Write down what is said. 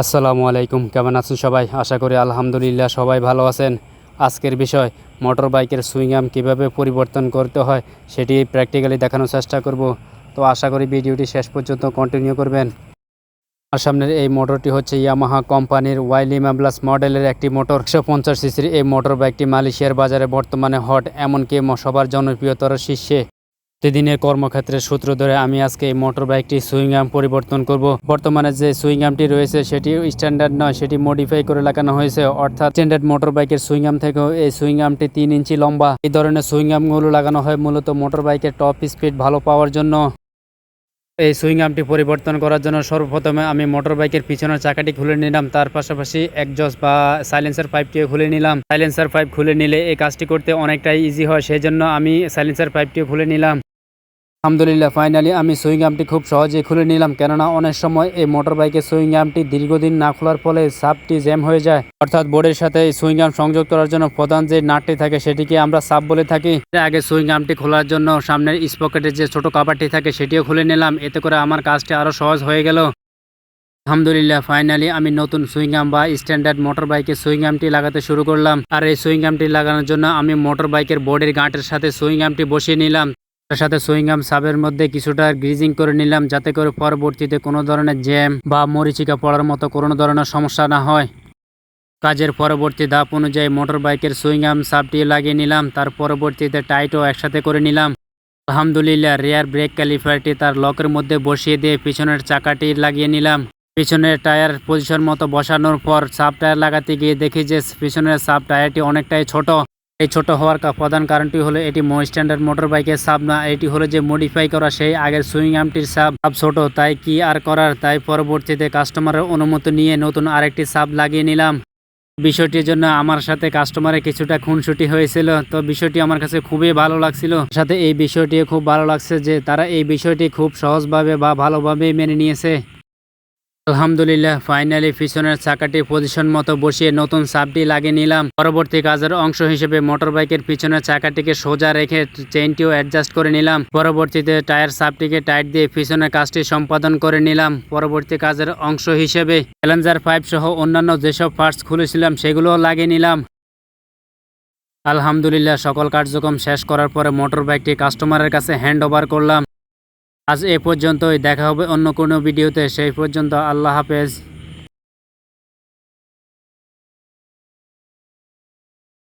আসসালামু আলাইকুম, কেমন আছেন সবাই? আশা করি আলহামদুলিল্লাহ সবাই ভালো আছেন। আজকের বিষয় মোটর বাইকের সুইংআম কীভাবে পরিবর্তন করতে হয়, সেটি প্র্যাকটিক্যালি দেখানোর চেষ্টা করব। তো আশা করি ভিডিওটি শেষ পর্যন্ত কন্টিনিউ করবেন। আমার সামনের এই মোটরটি হচ্ছে ইয়ামাহা কোম্পানির ওয়াইলিমা প্লাস মডেলের একটি মোটর একশো পঞ্চাশ সিসির এই মোটর বাইকটি মালয়েশিয়ার বাজারে বর্তমানে হট এমনকি সবার জনপ্রিয়তর শীর্ষে। প্রতিদিনের কর্মক্ষেত্রের সূত্র ধরে আমি আজকে এই মোটর বাইকটি সুইংআম পরিবর্তন করব। বর্তমানে যে সুইংআমটি রয়েছে সেটি স্ট্যান্ডার্ড নয়, সেটি মডিফাই করে লাগানো হয়েছে। অর্থাৎ স্ট্যান্ডার্ড মোটর বাইকের সুইংআম থেকেও এই সুইংআমটি তিন ইঞ্চি লম্বা। এই ধরনের সুইংআমগুলো লাগানো হয় মূলত মোটর বাইকের টপ স্পিড ভালো পাওয়ার জন্য। এই সুইংআমটি পরিবর্তন করার জন্য সর্বপ্রথমে আমি মোটর বাইকের পিছনের চাকাটি খুলে নিলাম। তার পাশাপাশি একজস্ট বা সাইলেন্সার পাইপটিও খুলে নিলাম। সাইলেন্সার পাইপ খুলে নিলে এই কাজটি করতে অনেকটাই ইজি হয় সেই জন্য আমি সাইলেন্সার পাইপটিও খুলে নিলাম। আলহামদুলিল্লাহ ফাইনালি আমি সুইং আর্মটি খুব সহজেই খুলে নিলাম। কেননা অনেক সময় এই মোটর বাইকের সুইং আর্মটি দীর্ঘদিন না খোলার ফলে সাপটি জ্যাম হয়ে যায়। অর্থাৎ বোর্ডের সাথে এই সুইং আর্ম সংযোগ করার জন্য প্রধান যে নাটটি থাকে সেটিকে আমরা সাপ বলে থাকি। আগে সুইং আর্মটি খোলার জন্য সামনের স্পকেটের যে ছোট কাবারটি থাকে সেটিও খুলে নিলাম। এতে করে আমার কাজটি আরও সহজ হয়ে গেল। আলহামদুলিল্লাহ ফাইনালি আমি নতুন সুইংগাম বা স্ট্যান্ডার্ড মোটর বাইকের সুইংগামটি লাগাতে শুরু করলাম। আর এই সুইংগামটি লাগানোর জন্য আমি মোটর বাইকের বোর্ডের গাঁটের সাথে সুইংগামটি বসিয়ে নিলাম। তার সাথে সুইংগাম সাবের মধ্যে কিছুটা গ্রিজিং করে নিলাম, যাতে করে পরবর্তীতে কোনো ধরনের জ্যাম বা মরিচিকা পড়ার মতো কোনো ধরনের সমস্যা না হয়। কাজের পরবর্তী ধাপ অনুযায়ী মোটর বাইকের সুইংগাম সাবটি লাগিয়ে নিলাম, তার পরবর্তীতে টাইটও একসাথে করে নিলাম। আলহামদুলিল্লাহ, রেয়ার ব্রেক ক্যালিফারটি তার লকের মধ্যে বসিয়ে দিয়ে পিছনের চাকাটি লাগিয়ে নিলাম। পিছনের টায়ার পজিশন মতো বসানোর পর সাব টায়ার লাগাতে গিয়ে দেখি যে পিছনের সাব টায়ারটি অনেকটাই ছোট। এই ছোট হওয়ার প্রধান কারণটি হলো এটি স্ট্যান্ডার্ড মোটর বাইকের সাব না, এটি হলো যে মডিফাই করা সেই আগের সুইং আর্মটির সাব। সাব ছোট, তাই কি আর করার? তাই পরবর্তীতে কাস্টমারের অনুমতি নিয়ে নতুন আরেকটি সাব লাগিয়ে নিলাম। বিষয়টির জন্য আমার সাথে কাস্টমারের কিছুটা খুনসুটি হয়েছিল, তো বিষয়টি আমার কাছে খুবই ভালো লাগছিল। সাথে এই বিষয়টি খুব ভালো লাগছে যে তারা এই বিষয়টি খুব সহজভাবে বা ভালোভাবে মেনে নিয়েছে। আলহামদুলিল্লাহ ফাইনালি পিছনের চাকাটি পজিশন মতো বসিয়ে নতুন সাবটি লাগিয়ে নিলাম। পরবর্তী কাজের অংশ হিসেবে মোটর বাইকের পিছনের চাকাটিকে সোজা রেখে চেইনটিও অ্যাডজাস্ট করে নিলাম। পরবর্তীতে টায়ার সাবটিকে টাইট দিয়ে পিছনের কাজটি সম্পাদন করে নিলাম। পরবর্তী কাজের অংশ হিসেবে চ্যালেঞ্জার পাইপ সহ অন্যান্য যেসব পার্টস খুলেছিলাম, সেগুলোও লাগিয়ে নিলাম। আলহামদুলিল্লাহ, সকল কার্যক্রম শেষ করার পরে মোটর বাইকটি কাস্টমারের কাছে হ্যান্ড ওভার করলাম। আজ এ পর্যন্তই দেখা হবে অন্য কোনো ভিডিওতে। সেই পর্যন্ত আল্লাহ হাফেজ।